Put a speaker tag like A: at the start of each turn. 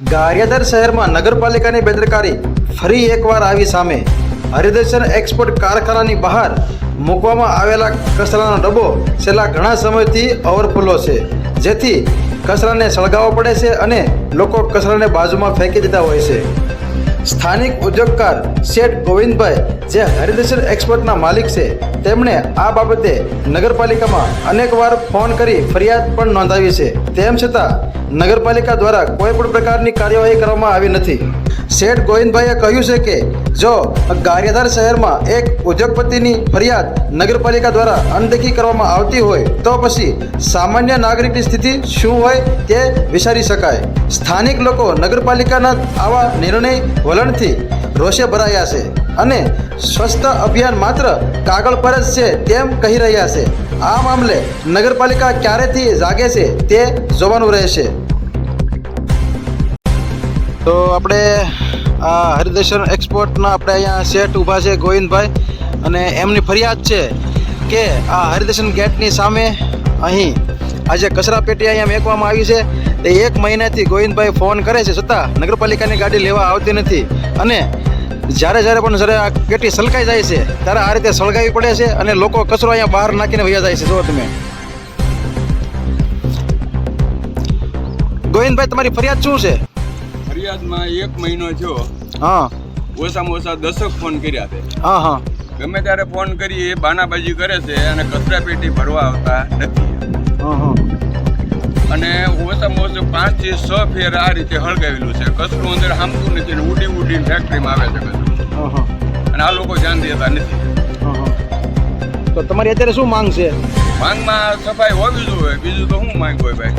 A: ગારિયાધાર શહેરમાં નગરપાલિકાની બેદરકારી ફરી એકવાર આવી સામે. હરિદર્શન એક્સપોર્ટ કારખાનાની બહાર મૂકવામાં આવેલા કચરાનો ડબ્બો છેલ્લા ઘણા સમયથી ઓવરફ્લો છે. જેથી કચરાને સળગાવવો પડે છે અને લોકો કચરાને બાજુમાં ફેંકી દેતા હોય છે. સ્થાનિક ઉદ્યોગકાર શેઠ ગોવિંદભાઈ જે હરિદર્શન એક્સપોર્ટના માલિક છે, તેમણે આ બાબતે નગરપાલિકામાં અનેકવાર ફોન કરી ફરિયાદ પણ નોંધાવી છે. તેમ છતાં, નગરપાલિકા દ્વારા કોઈ પણ પ્રકારની કાર્યવાહી કરવામાં આવી નથી. શેઠ ગોવિંદભાઈએ કહ્યું છે કે, જો ગારિયાધાર શહેરમાં એક ઉદ્યોગપતિની ફરિયાદ નગરપાલિકા દ્વારા અનદેખી કરવામાં આવતી હોય, તો પછી સામાન્ય નાગરિકની સ્થિતિ શું હોય તે વિચારી શકાય. સ્થાનિક લોકો નગરપાલિકાના આવા નિર્ણય વલણથી રોષે ભરાયા છે અને સ્વચ્છતા અભિયાન માત્ર કાગળ પર જ છે તેમ કહી રહ્યા છે. આ મામલે નગરપાલિકા ક્યારેથી જાગે છે તે જોવાનું રહેશે. તો આપણે આ હરિદર્શન એક્સપોર્ટના આપણે અહીંયા સેટ ઊભા છે ગોવિંદભાઈ. અને એમની ફરિયાદ છે કે આ હરિદર્શન ગેટની સામે અહીં આજે કચરા પેટી અહીંયા મેકવામાં આવી છે. તે એક મહિનાથી ગોવિંદભાઈ ફોન કરે છે છતાં નગરપાલિકાની ગાડી લેવા આવતી નથી. અને જ્યારે જ્યારે પણ જ્યારે આ પેટી સલકાઈ જાય છે, ત્યારે આ રીતે સળગાવી પડે છે અને લોકો કચરો અહીંયા બહાર નાખીને વયા જાય છે. જો તમે. ગોવિંદભાઈ, તમારી ફરિયાદ શું છે?
B: ફરિયાદમાં એક મહિનો થયો
A: હા.
B: ઓછામાં ઓછા દસક ફોન કર્યા છે.
A: હા હા.
B: ગમે ત્યારે ફોન કરી એ બાનાબાજી કરે છે અને કચરા પેટી ભરવા આવતા નથી.
A: હા હા.
B: અને ઓછામાં ઓછું પાંચથી છ ફેર આ રીતે હળગાવેલું છે. કચરું અંદર હામતું નથી ને ઉડી ઉડીને ફેક્ટરીમાં આવે છે કચરું
A: હા હા.
B: અને આ લોકો ધ્યાન દેતા નથી.
A: હા, હા. તો તમારી અત્યારે શું માંગ છે?
B: માંગમાં સફાઈ હોવી જોઈએ. બીજું તો શું માંગ હોય ભાઈ?